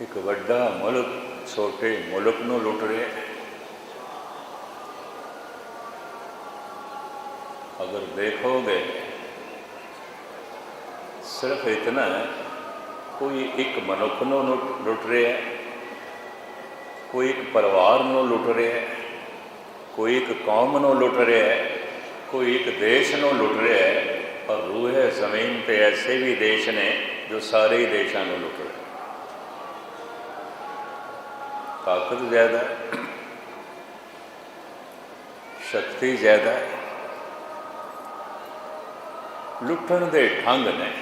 ਇੱਕ ਵੱਡਾ ਮੁਲਕ, ਛੋਟੇ ਮੁਲਕ ਨੂੰ ਲੁੱਟ ਰਿਹਾ। ਹੈ ਅਗਰ ਦੇਖੋਗੇ, ਸਿਰਫ ਇਤਨਾ ਹੈ, ਕੋਈ ਇੱਕ ਮਨੁੱਖ ਨੂੰ ਲੁੱਟ- ਲੁੱਟ ਰਿਹਾ ਹੈ ਕੋਈ ਇੱਕ ਪਰਿਵਾਰ ਨੂੰ ਲੁੱਟ ਰਿਹਾ ਹੈ ਕੋਈ ਇੱਕ ਕੌਮ ਨੂੰ ਲੁੱਟ ਰਿਹਾ ਹੈ ਕੋਈ ਇੱਕ ਦੇਸ਼ ਨੂੰ ਲੁੱਟ ਰਿਹਾ ਹੈ ਪਰ ਰੂਹੇ ਜ਼ਮੀਨ ਤੇ ਐਸੇ ਵੀ ਦੇਸ਼ ਨੇ ਜੋ ਸਾਰੇ ਹੀ ਦੇਸ਼ਾਂ ਨੂੰ ਲੁੱਟ ਰਹੇ। ਤਾਕਤ ਜ਼ਿਆਦਾ ਹੈ, ਸ਼ਕਤੀ ਜ਼ਿਆਦਾ ਹੈ। ਲੁੱਟਣ ਦੇ ਢੰਗ ਨੇ।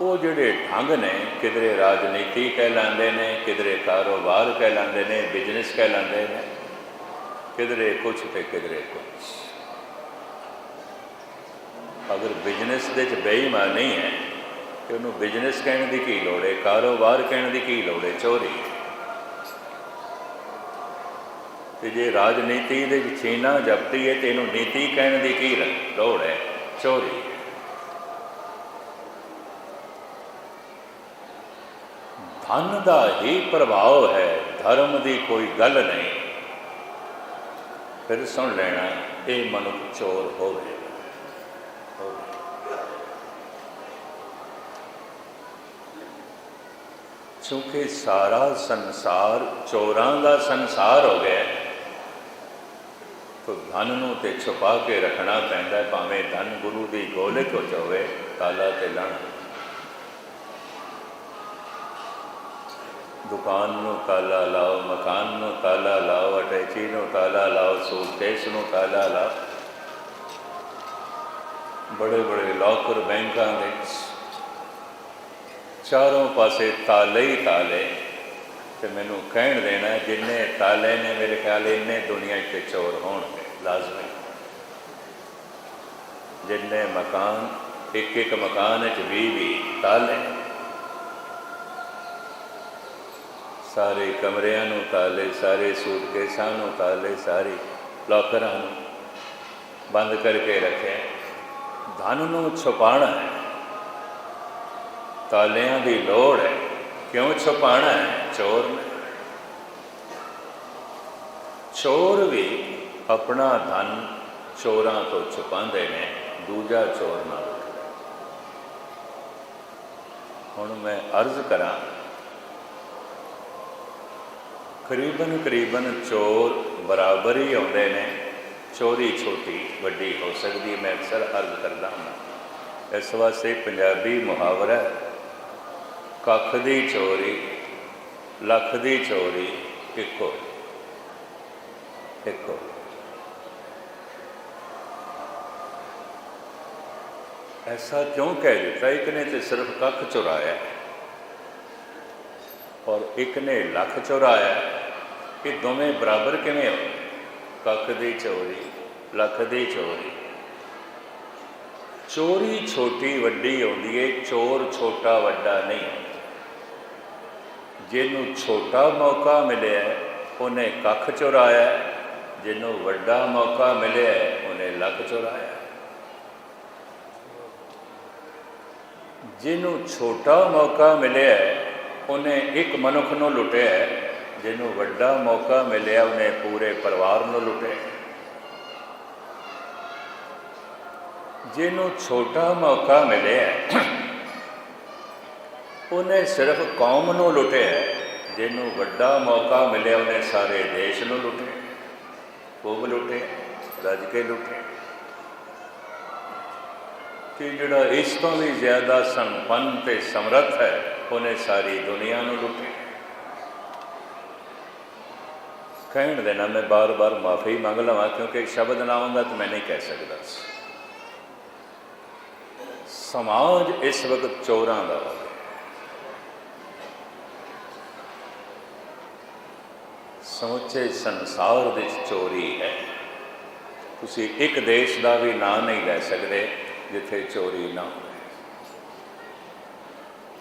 ਉਹ ਜਿਹੜੇ ਢੰਗ ਨੇ, ਕਿਧਰੇ ਰਾਜਨੀਤੀ ਕਹਿਲਾਉਂਦੇ ਨੇ, ਕਿਧਰੇ ਕਾਰੋਬਾਰ ਕਹਿਲਾਉਂਦੇ ਨੇ ਬਿਜ਼ਨਸ ਕਹਿਲਾਉਂਦੇ ਨੇ, ਕਿਧਰੇ ਕੁਛ ਤੇ ਕਿਧਰੇ ਕੁਛ। ਅਗਰ ਬਿਜ਼ਨਸ ਦੇ ਚ ਬੇਈਮਾਨੀ ਹੈ ਤੇ ਉਹਨੂੰ ਬਿਜ਼ਨਸ ਕਹਿਣ ਦੀ ਕੀ ਲੋੜ ਹੈ, ਕਾਰੋਬਾਰ ਕਹਿਣ ਦੀ ਕੀ ਲੋੜ ਹੈ, ਚੋਰੀ। ਤੇ ਜੇ ਰਾਜਨੀਤੀ ਦੇ ਵਿੱਚ ਛੀਨਾ ਜਪਤੀ ਹੈ ਤੇ ਇਹਨੂੰ ਨੀਤੀ ਕਹਿਣ ਦੀ ਕੀ ਲੋੜ ਹੈ, ਚੋਰੀ। ਧਨ ਦਾ ਹੀ ਪ੍ਰਭਾਵ ਹੈ, ਧਰਮ ਦੀ ਕੋਈ ਗੱਲ ਨਹੀਂ। ਫਿਰ ਸੁਣ ਲੈਣਾ, ਇਹ ਮਨੁੱਖ ਚੋਰ ਹੋਵੇ। ਚੂੰਕਿ ਸਾਰਾ ਸੰਸਾਰ ਚੋਰਾਂ ਦਾ ਸੰਸਾਰ ਹੋ ਗਿਆ ਹੈ, ਧਨ ਨੂੰ ਤੇ ਛੁਪਾ ਕੇ ਰੱਖਣਾ ਪੈਂਦਾ ਭਾਵੇਂ ਧਨ ਗੁਰੂ ਦੀ ਗੋਲਕ ਹੋ ਜਾਵੇ ਤਾਲਾ ਤੇ ਲਾਣਾ ਦੁਕਾਨ ਨੂੰ ਤਾਲਾ ਲਾਓ ਮਕਾਨ ਨੂੰ ਤਾਲਾ ਲਾਓ ਅਟੈਚੀ ਨੂੰ ਤਾਲਾ ਲਾਓ ਸੂਟਕੇਸ ਨੂੰ ਤਾਲਾ ਲਾਓ। ਬੜੇ ਬੜੇ ਲੋਕਰ ਬੈਂਕਾਂ ਦੇ ਚਾਰੋਂ ਪਾਸੇ ਤਾਲੇ ਹੀ ਤਾਲੇ। ਤੇ ਮੈਨੂੰ ਕਹਿਣ ਦੇਣਾ, ਜਿੰਨੇ ਤਾਲੇ ਨੇ ਮੇਰੇ ਖਿਆਲ, ਇੰਨੇ ਦੁਨੀਆ 'ਚ ਚੋਰ ਹੋਣਗੇ, ਲਾਜ਼ਮੀ। ਜਿੰਨੇ ਮਕਾਨ ਇੱਕ ਇੱਕ ਮਕਾਨ 'ਚ ਵੀਹ ਵੀਹ ਤਾਲੇ ਸਾਰੇ ਕਮਰਿਆਂ ਨੂੰ ਤਾਲੇ, ਸਾਰੇ ਸੂਟਕੇਸਾਂ ਨੂੰ ਤਾਲੇ, ਸਾਰੇ ਲੋਕਰਾਂ ਨੂੰ ਬੰਦ ਕਰਕੇ ਰੱਖਿਆ। ਧਨ ਨੂੰ ਛੁਪਾਉਣਾ ਹੈ। ਤਾਲਿਆਂ ਦੀ ਲੋੜ ਹੈ। ਕਿਉਂ ਛੁਪਾਉਣਾ ਹੈ? ਚੋਰ ਨੇ। ਚੋਰ ਵੀ ਆਪਣਾ ਧਨ ਚੋਰਾਂ ਤੋਂ ਛੁਪਾਉਂਦੇ ਨੇ, ਦੂਜਾ ਚੋਰ ਨਾ ਹੁਣ ਮੈਂ ਅਰਜ਼ ਕਰਾਂ, ਕਰੀਬਨ ਕਰੀਬਨ ਚੋਰ ਬਰਾਬਰ ਹੀ ਆਉਂਦੇ ਨੇ। ਚੋਰੀ ਛੋਟੀ ਵੱਡੀ ਹੋ ਸਕਦੀ ਮੈਂ ਅਕਸਰ ਅਰਜ਼ ਕਰਦਾ ਹਾਂ। ਇਸ ਵਾਸਤੇ ਪੰਜਾਬੀ ਮੁਹਾਵਰਾ ਕੱਖ ਦੀ ਚੋਰੀ, ਲੱਖ ਦੀ ਚੋਰੀ, ਇੱਕੋ ਇੱਕੋ। ਐਸਾ ਕਿਉਂ ਕਹਿ ਦਿੱਤਾ? ਇੱਕ ਨੇ ਤੇ ਸਿਰਫ ਕੱਖ ਚੁਰਾਇਆ। ਔਰ ਇੱਕ ਨੇ ਲੱਖ ਚੁਰਾਇਆ ਇਹ ਦੋਵੇਂ ਬਰਾਬਰ ਕਿਵੇਂ ਹੋ? ਕੱਖ ਦੀ ਚੋਰੀ, ਲੱਖ ਦੀ ਚੋਰੀ। ਚੋਰੀ ਛੋਟੀ ਵੱਡੀ ਹੁੰਦੀ ਹੈ ਚੋਰ ਛੋਟਾ ਵੱਡਾ ਨਹੀਂ। ਜਿਹਨੂੰ ਛੋਟਾ ਮੌਕਾ ਮਿਲਿਆ, ਉਹਨੇ ਕੱਖ ਚੁਰਾਇਆ। ਜਿਹਨੂੰ ਵੱਡਾ ਮੌਕਾ ਮਿਲਿਆ, ਉਹਨੇ ਲੱਖ ਚੁਰਾਇਆ। ਜਿਹਨੂੰ ਛੋਟਾ ਮੌਕਾ ਮਿਲਿਆ, ਉਹਨੇ ਇੱਕ ਮਨੁੱਖ ਨੂੰ ਲੁੱਟਿਆ। ਜਿਹਨੂੰ ਵੱਡਾ ਮੌਕਾ ਮਿਲਿਆ, ਉਹਨੇ ਪੂਰੇ ਪਰਿਵਾਰ ਨੂੰ ਲੁੱਟਿਆ। ਜਿਹਨੂੰ ਛੋਟਾ ਮੌਕਾ ਮਿਲਿਆ ਉਹਨੇ ਸਿਰਫ ਕੌਮ ਨੂੰ ਲੁੱਟਿਆ ਜਿਹਨੂੰ ਵੱਡਾ ਮੌਕਾ ਮਿਲਿਆ, ਉਹਨੇ ਸਾਰੇ ਦੇਸ਼ ਨੂੰ ਲੁੱਟਿਆ। ਖੂਬ ਲੁੱਟੇ, ਰੱਜ ਕੇ ਲੁੱਟੇ। ਕਿ ਜਿਹੜਾ ਇਸ ਤੋਂ ਵੀ ਜ਼ਿਆਦਾ ਸੰਪੰਨ ਤੇ ਸਮਰੱਥ ਹੈ, ਉਹਨੇ ਸਾਰੀ ਦੁਨੀਆ ਨੂੰ ਲੁੱਟਿਆ। ਕਹਿਣ ਦੇਣਾ ਮੈਂ ਬਾਰ-ਬਾਰ ਮਾਫੀ ਮੰਗ ਲਵਾਂ, ਕਿਉਂਕਿ ਸ਼ਬਦ ਨਾ ਆਉਂਦਾ ਤਾਂ ਮੈਂ ਨਹੀਂ ਕਹਿ ਸਕਦਾ। ਸਮਾਜ ਇਸ ਵਕਤ ਚੋਰਾਂ ਦਾ ਹੋ ਸਮੁੱਚੇ ਸੰਸਾਰ ਵਿੱਚ ਚੋਰੀ ਹੈ। ਤੁਸੀਂ ਇੱਕ ਦੇਸ਼ ਦਾ ਵੀ ਨਾਂ ਨਹੀਂ ਲੈ ਸਕਦੇ ਜਿੱਥੇ ਚੋਰੀ ਨਾ ਹੋਵੇ।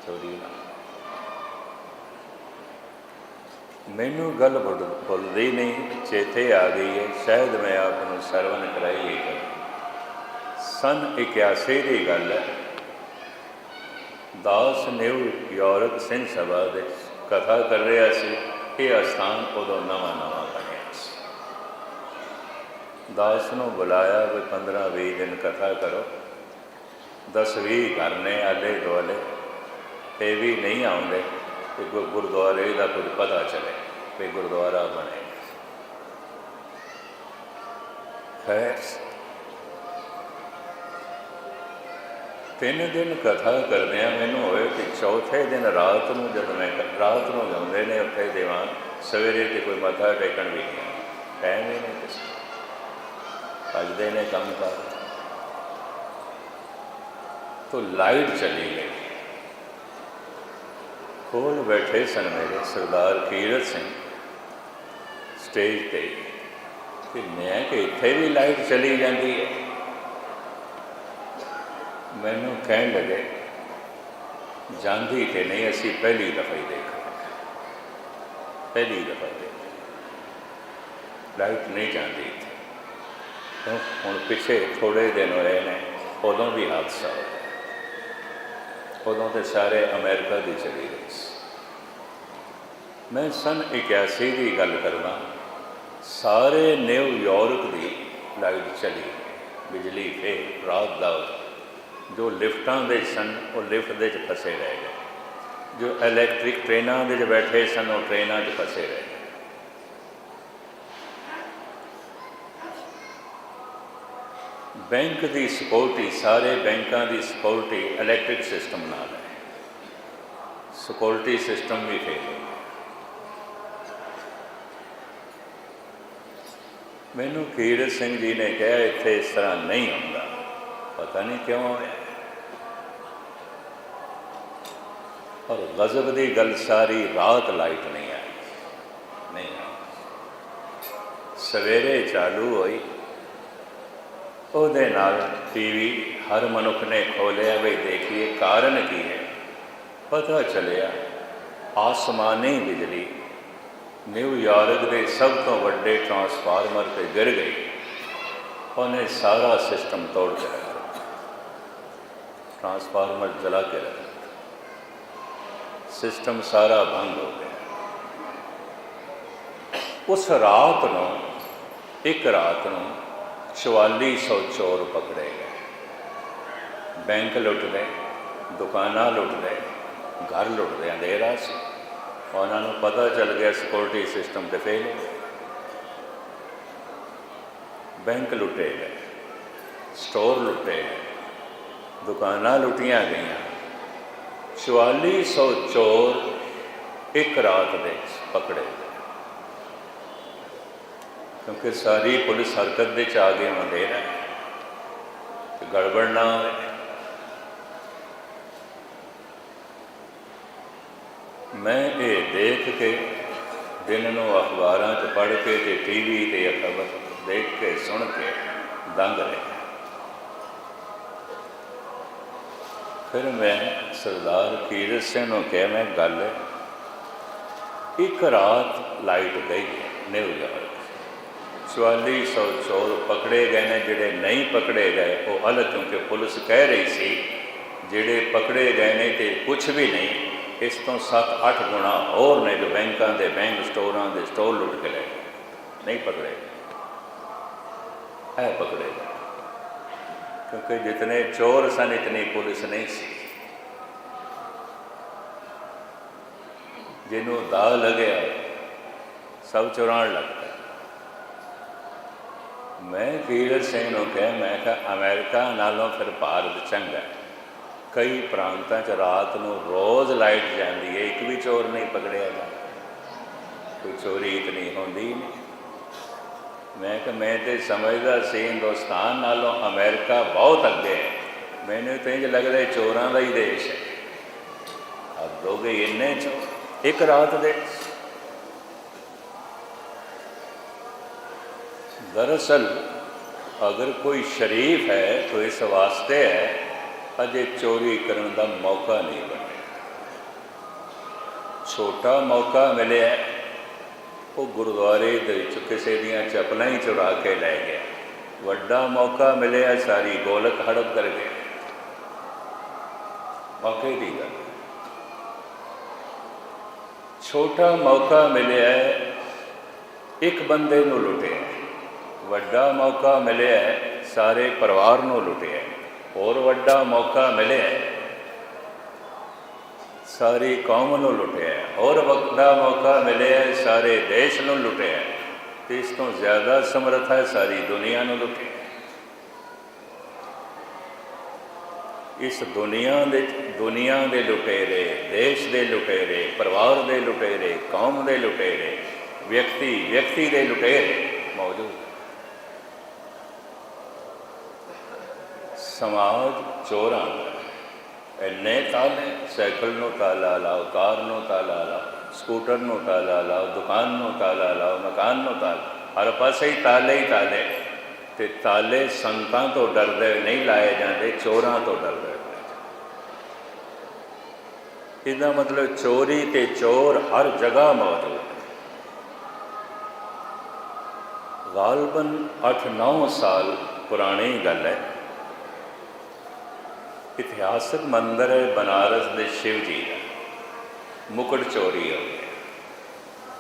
ਚੋਰੀ ਨਾ ਮੈਨੂੰ ਗੱਲ ਭੁੱਲ- ਭੁੱਲਦੀ ਨਹੀਂ, ਚੇਤੇ ਆ ਗਈ ਹੈ। ਸ਼ਾਇਦ ਮੈਂ ਆਪ ਨੂੰ ਸਰਵਨ ਕਰਾਈ ਇਹ ਗੱਲ ਸਨ 81 ਦੀ ਗੱਲ ਹੈ। ਦਾਸ ਨਿਊ ਯੂਰਪ ਸਿੰਘ ਸਭਾ ਦੇ ਕਥਾ ਕਰ ਰਿਹਾ ਸੀ। ਇਹ ਅਸਥਾਨ ਉਦੋਂ ਨਵਾਂ ਨਵਾਂ ਬਣਿਆ ਸੀ। ਦਾਸ ਨੂੰ ਬੁਲਾਇਆ ਵੀ 15 20 ਦਿਨ ਕਥਾ ਕਰੋ। 10 20 ਕਰਨੇ ਆਲੇ ਦੁਆਲੇ। ਤੇ ਵੀ ਨਹੀਂ ਆਉਂਦੇ ਤੇ ਗੁਰਦੁਆਰੇ ਦਾ ਕੁਝ ਪਤਾ ਚੱਲੇ ਵੀ ਗੁਰਦੁਆਰਾ ਬਣੇ ਖੈਰ ਤਿੰਨ ਦਿਨ ਕਥਾ ਕਰਦਿਆਂ ਮੈਨੂੰ ਹੋਏ ਕਿ ਚੌਥੇ ਦਿਨ ਰਾਤ ਨੂੰ ਜਦ ਮੈਂ ਕ- ਰਾਤ ਨੂੰ ਜਾਂਦੇ ਨੇ ਉੱਥੇ ਦੇਵਾਂ, ਸਵੇਰੇ ਤੇ ਕੋਈ ਮੱਥਾ ਟੇਕਣ ਵੀ ਨਹੀਂ ਟਾਈਮ ਹੀ ਨਹੀਂ ਕਿਸੇ ਭਜਦੇ ਨੇ ਕੰਮ ਕਰ। ਤੋ ਲਾਈਟ ਚਲੀ ਗਈ। ਕੋਲ ਬੈਠੇ ਸਨ ਮੇਰੇ ਸਰਦਾਰ ਕੀਰਤ ਸਿੰਘ ਸਟੇਜ ਤੇ। ਤੇ ਮੈਂ ਕਿ ਇੱਥੇ ਵੀ ਲਾਈਟ ਚਲੀ ਜਾਂਦੀ ਹੈ। ਮੈਨੂੰ ਕਹਿਣ ਲੱਗੇ, ਜਾਂਦੀ ਤੇ ਨਹੀਂ, ਅਸੀਂ ਪਹਿਲੀ ਦਫਾ ਹੀ ਦੇਖੀ ਪਹਿਲੀ ਦਫਾ ਦੇਖੀ ਲਾਈਟ ਨਹੀਂ ਜਾਂਦੀ ਇੱਥੇ। ਹੁਣ ਪਿੱਛੇ ਥੋੜੇ ਦਿਨ ਹੋਏ ਨੇ, ਉਦੋਂ ਵੀ ਹਾਦਸਾ ਹੋਇਆ। ਉਦੋਂ ਤੇ ਸਾਰੇ ਅਮਰੀਕਾ ਦੀ ਚਲੀ ਗਈ ਸੀ। ਮੈਂ ਸਨ 81 ਦੀ ਗੱਲ ਕਰਦਾ, ਸਾਰੇ ਨਿਊਯਾਰਕ ਦੀ ਲਾਈਟ ਚਲੀ ਬਿਜਲੀ ਫੇਰ ਰਾਤ ਦਾ ਜੋ ਲਿਫਟਾਂ ਦੇ ਸਨ, ਉਹ ਲਿਫਟ ਦੇ ਚ ਫਸੇ ਰਹਿ ਗਏ। ਜੋ ਇਲੈਕਟ੍ਰਿਕ ਟ੍ਰੇਨਾਂ ਦੇ ਚ ਬੈਠੇ ਸਨ, ਉਹ ਟ੍ਰੇਨਾਂ 'ਚ ਫਸੇ ਰਹਿ ਗਏ। ਬੈਂਕ ਦੀ ਸਿਕਿਉਰਿਟੀ ਸਾਰੇ ਬੈਂਕਾਂ ਦੀ ਸਿਕਿਉਰਿਟੀ ਇਲੈਕਟ੍ਰਿਕ ਸਿਸਟਮ ਨਾਲ ਹੈ। ਸਿਕਿਉਰਿਟੀ ਸਿਸਟਮ ਵੀ ਫੇਲ ਹੈ ਮੈਨੂੰ ਕੀਰਤ ਸਿੰਘ ਜੀ ਨੇ ਕਿਹਾ, ਇੱਥੇ ਇਸ ਤਰ੍ਹਾਂ ਨਹੀਂ ਹੁੰਦਾ ਪਤਾ ਨਹੀਂ ਕਿਉਂ ਹੋਇਆ ਔਰ ਗਜ਼ਬ ਦੀ ਗੱਲ ਸਾਰੀ ਰਾਤ ਲਾਈਟ ਨਹੀਂ ਆਈ। ਨਹੀਂ ਸਵੇਰੇ ਚਾਲੂ ਹੋਈ। ਉਹਦੇ ਨਾਲ ਟੀਵੀ ਹਰ ਮਨੁੱਖ ਨੇ ਖੋਲਿਆ ਵੀ ਦੇਖੀਏ ਕਾਰਨ ਕੀ ਹੈ। ਪਤਾ ਚੱਲਿਆ, ਆਸਮਾਨੀ ਬਿਜਲੀ। ਨਿਊਯਾਰਕ ਦੇ ਸਭ ਤੋਂ ਵੱਡੇ ਟਰਾਂਸਫਾਰਮਰ ਤੇ ਗਿਰ ਗਈ। ਉਹਨੇ ਸਾਰਾ ਸਿਸਟਮ ਤੋੜ ਕੇ ਦਿੱਤਾ। ਟਰਾਂਸਫਾਰਮਰ ਜਲਾ ਕੇ ਰੱਖ ਦਿੱਤਾ ਸਿਸਟਮ ਸਾਰਾ ਬੰਦ ਹੋ ਗਿਆ ਉਸ ਰਾਤ ਨੂੰ ਇੱਕ ਰਾਤ ਨੂੰ 4400 ਚੋਰ ਪਕੜੇ ਗਏ ਬੈਂਕ ਲੁੱਟ ਗਏ ਦੁਕਾਨਾਂ ਲੁੱਟ ਗਏ ਘਰ ਲੁੱਟ ਗਏ ਅੰਧੇਰਾ ਸੀ ਉਹਨਾਂ ਨੂੰ ਪਤਾ ਚੱਲ ਗਿਆ ਸਿਕਿਉਰਿਟੀ ਸਿਸਟਮ ਤੇ ਫੇਲ ਬੈਂਕ ਲੁੱਟੇ ਗਏ ਸਟੋਰ ਲੁੱਟੇ ਗਏ ਦੁਕਾਨਾਂ ਲੁੱਟੀਆਂ ਗਈਆਂ। 4400 ਚੋਰ ਇੱਕ ਰਾਤ ਦੇ ਪਕੜੇ ਕਿਉਂਕਿ ਸਾਰੀ ਪੁਲਿਸ ਹਰਕਤ ਦੇ ਚ ਆ ਗਏ ਅੰਧੇਰਾ ਕਿ ਗੜਬੜ ਨਾ ਹੋਵੇ। ਮੈਂ ਇਹ ਦੇਖ ਕੇ ਦਿਨ ਨੂੰ ਅਖਬਾਰਾਂ 'ਚ ਪੜ੍ਹ ਕੇ ਤੇ ਟੀਵੀ ਤੇ ਇਹ ਖਬਰ ਦੇਖ ਕੇ ਸੁਣ ਕੇ ਦੰਗ ਰਿਹਾ ਫਿਰ ਮੈਂ ਸਰਦਾਰ ਕੀਰਤ ਸਿੰਘ ਨੂੰ ਕਿਹਾ, ਮੈਂ ਗੱਲ ਇੱਕ ਰਾਤ ਲਾਈਟ ਗਈ ਨਿਊਯਾਰਕ 4400 ਚੋਰ ਪਕੜੇ ਗਏ ਨੇ, ਜਿਹੜੇ ਨਹੀਂ ਪਕੜੇ ਗਏ, ਉਹ ਅਲੱਗ ਕਿਉਂਕਿ ਪੁਲਿਸ ਕਹਿ ਰਹੀ ਸੀ, ਜਿਹੜੇ ਪਕੜੇ ਗਏ ਨੇ ਤੇ ਕੁਝ ਵੀ ਨਹੀਂ, ਇਸ ਤੋਂ 7-8 ਗੁਣਾ ਹੋਰ ਨੇ ਜੋ ਬੈਂਕਾਂ ਦੇ ਬੈਂਕ ਸਟੋਰਾਂ ਦੇ ਸਟੋਰ ਲੁੱਟ ਕੇ ਲੈ ਗਏ। ਨਹੀਂ ਪਕੜੇ ਗਏ। ਹੈ ਪਕੜੇ ਗਏ ਕਿਉਂਕਿ ਜਿਤਨੇ ਚੋਰ ਸਨ, ਇਤਨੀ ਪੁਲਿਸ ਨਹੀਂ ਸੀ। ਜਿਹਨੂੰ ਦਾ ਲੱਗਿਆ, ਸਭ ਚੁਰਾਣ ਲੱਗਦਾ ਮੈਂ ਕੀਰਤ ਸਿੰਘ ਨੂੰ ਕਿਹਾ, ਮੈਂ ਕਿਹਾ, ਅਮਰੀਕਾ ਨਾਲੋਂ ਫਿਰ ਭਾਰਤ ਚੰਗਾ ਕਈ ਪ੍ਰਾਂਤਾਂ 'ਚ ਰਾਤ ਨੂੰ ਰੋਜ਼ ਲਾਈਟ ਜਾਂਦੀ ਹੈ, ਇੱਕ ਵੀ ਚੋਰ ਨਹੀਂ ਪਕੜਿਆ ਜਾਂਦਾ। ਕੋਈ ਚੋਰੀ ਇਤਨੀ ਹੁੰਦੀ ਨਹੀਂ। ਮੈਂ ਕਿ ਮੈਂ ਤੇ ਸਮਝਦਾ ਸੀ, ਹਿੰਦੁਸਤਾਨ ਨਾਲੋਂ ਅਮਰੀਕਾ ਬਹੁਤ ਅੱਗੇ ਹੈ। ਮੈਨੂੰ ਤਾਂ ਇੰਜ ਲੱਗਦਾ ਚੋਰਾਂ ਦਾ ਹੀ ਦੇਸ਼ ਹੈ। ਅਬ ਹੋ ਇੰਨੇ ਚੋਰ, ਇੱਕ ਰਾਤ ਦੇ। ਦਰਅਸਲ, ਅਗਰ ਕੋਈ ਸ਼ਰੀਫ ਹੈ ਤਾਂ ਇਸ ਵਾਸਤੇ ਹੈ, ਅਜੇ ਚੋਰੀ ਕਰਨ ਦਾ ਮੌਕਾ ਨਹੀਂ ਬਣਿਆ। ਛੋਟਾ ਮੌਕਾ ਮਿਲਿਆ। ਉਹ ਗੁਰਦੁਆਰੇ ਦੇ ਵਿੱਚ ਕਿਸੇ ਦੀਆਂ ਚੱਪਲਾਂ ਹੀ ਚੁਰਾ ਕੇ ਲੈ ਗਿਆ। ਵੱਡਾ ਮੌਕਾ ਮਿਲਿਆ, ਸਾਰੀ ਗੋਲਕ ਹੜਪ ਕਰ ਗਏ ਮੌਕੇ ਦੀ ਗੱਲ। ਛੋਟਾ ਮੌਕਾ ਮਿਲਿਆ, ਇੱਕ ਬੰਦੇ ਨੂੰ ਲੁੱਟਿਆ। ਵੱਡਾ ਮੌਕਾ ਮਿਲਿਆ, ਸਾਰੇ ਪਰਿਵਾਰ ਨੂੰ ਲੁੱਟਿਆ। ਹੋਰ ਵੱਡਾ ਮੌਕਾ ਮਿਲਿਆ। ਸਾਰੀ ਕੌਮ ਨੂੰ ਲੁੱਟਿਆ ਹੋਰ ਵਕਤ ਦਾ ਮੌਕਾ ਮਿਲਿਆ ਸਾਰੇ ਦੇਸ਼ ਨੂੰ ਲੁੱਟਿਆ ਤੇ ਇਸ ਤੋਂ ਜ਼ਿਆਦਾ ਸਮਰੱਥਾ ਸਾਰੀ ਦੁਨੀਆ ਨੂੰ ਲੁੱਟਿਆ ਇਸ ਦੁਨੀਆ ਦੇ ਦੁਨੀਆ ਦੇ ਲੁਟੇਰੇ ਦੇਸ਼ ਦੇ ਲੁਟੇਰੇ ਪਰਿਵਾਰ ਦੇ ਲੁਟੇਰੇ ਕੌਮ ਦੇ ਲੁਟੇਰੇ ਵਿਅਕਤੀ ਵਿਅਕਤੀ ਦੇ ਲੁਟੇਰੇ ਮੌਜੂਦ। ਸਮਾਜ ਚੋਰਾਂ ਦਾ ਹੈ। ਇੰਨੇ ਤਾਲੇ, ਸਾਈਕਲ ਨੂੰ ਤਾਲਾ ਲਾਓ, ਕਾਰ ਨੂੰ ਤਾਲਾ ਲਾਓ, ਸਕੂਟਰ ਨੂੰ ਤਾਲਾ ਲਾਓ, ਦੁਕਾਨ ਨੂੰ ਤਾਲਾ ਲਾਓ, ਮਕਾਨ ਨੂੰ ਤਾਲਾ ਹਰ ਪਾਸੇ ਹੀ ਤਾਲੇ ਹੀ ਤਾਲੇ। ਤੇ ਤਾਲੇ ਸੰਤਾਂ ਤੋਂ ਡਰਦੇ ਨਹੀਂ ਲਾਏ ਜਾਂਦੇ, ਚੋਰਾਂ ਤੋਂ ਡਰਦੇ ਇਹਦਾ ਮਤਲਬ ਚੋਰੀ ਤੇ ਚੋਰ ਹਰ ਜਗ੍ਹਾ ਮੌਜੂਦ ਹੈ ਗਾਲਬਨ 8-9 ਸਾਲ ਪੁਰਾਣੀ ਗੱਲ ਹੈ। ਇਤਿਹਾਸਕ ਮੰਦਰ ਹੈ ਬਨਾਰਸ ਦੇ ਸ਼ਿਵ ਜੀ ਦਾ। ਮੁਕਟ ਚੋਰੀ ਹੋ ਗਿਆ।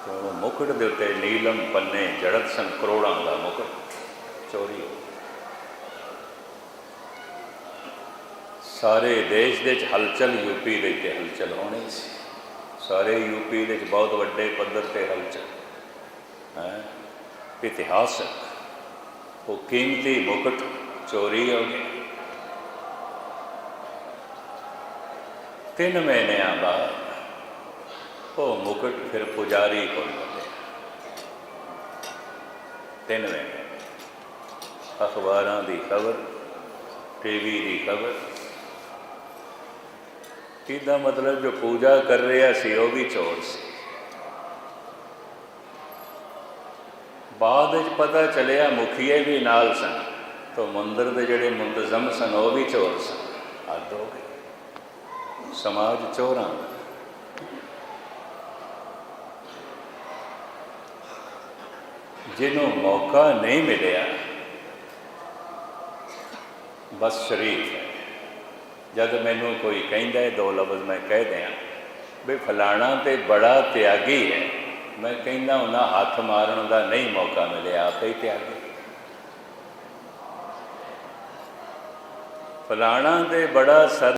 ਤੇ ਉਹ ਮੁਕਟ ਦੇ ਉੱਤੇ ਨੀਲਮ, ਪੰਨੇ, ਜੜਤ ਸਨ ਕਰੋੜਾਂ ਦਾ ਮੁਕਟ ਚੋਰੀ ਹੋ ਗਿਆ। ਸਾਰੇ ਦੇਸ਼ ਦੇ ਵਿੱਚ ਹਲਚਲ ਯੂਪੀ ਦੇ ਵਿੱਚ ਹਲਚਲ ਹੋਣੀ ਸੀ। ਸਾਰੇ ਯੂਪੀ ਦੇ ਵਿੱਚ ਬਹੁਤ ਵੱਡੇ ਪੱਧਰ ਤੇ ਹਲਚਲ। ਹੈ? ਇਤਿਹਾਸਕ। ਉਹ ਕੀਮਤੀ ਮੁਕਟ ਚੋਰੀ ਹੋ ਗਿਆ। ਤਿੰਨ ਮਹੀਨਿਆਂ ਬਾਅਦ ਉਹ ਮੁਕਟ ਫਿਰ ਪੁਜਾਰੀ ਕੋਲ ਮਿਲਿਆ ਤਿੰਨ ਮਹੀਨੇ। ਅਖਬਾਰਾਂ ਦੀ ਖਬਰ, ਟੀਵੀ ਦੀ ਖਬਰ। ਇਹਦਾ ਮਤਲਬ ਜੋ ਪੂਜਾ ਕਰ ਰਿਹਾ ਸੀ, ਉਹ ਵੀ ਚੋਰ ਸੀ। ਬਾਅਦ ਵਿੱਚ ਪਤਾ ਚੱਲਿਆ ਮੁਖੀਏ ਵੀ ਨਾਲ ਸਨ, ਤਾਂ ਮੰਦਰ ਦੇ ਜਿਹੜੇ ਮੁੰਤਜ਼ਮ ਸਨ, ਉਹ ਵੀ ਚੋਰ ਸਨ। ਹੱਦ ਹੋ ਗਈ ਸਮਾਜ ਚੋਰਾਂ ਜਿਹਨੂੰ ਮੌਕਾ ਨਹੀਂ ਮਿਲਿਆ, ਬਸ ਸ਼ਰੀਫ ਹੈ। ਜਦ ਮੈਨੂੰ ਕੋਈ ਕਹਿੰਦਾ ਹੈ, ਦੋ ਲਫ਼ਜ਼ ਮੈਂ ਕਹਿ ਦਿਆਂ, ਵੀ ਫਲਾਣਾ ਤੇ ਬੜਾ ਤਿਆਗੀ ਹੈ। ਮੈਂ ਕਹਿੰਦਾ ਉਹਨਾਂ ਹੱਥ ਮਾਰਨ ਦਾ ਨਹੀਂ ਮੌਕਾ ਮਿਲਿਆ, ਆਪੇ ਹੀ ਤਿਆਗੀ। ਫਲਾਣਾ ਤੇ ਬੜਾ ਸਰ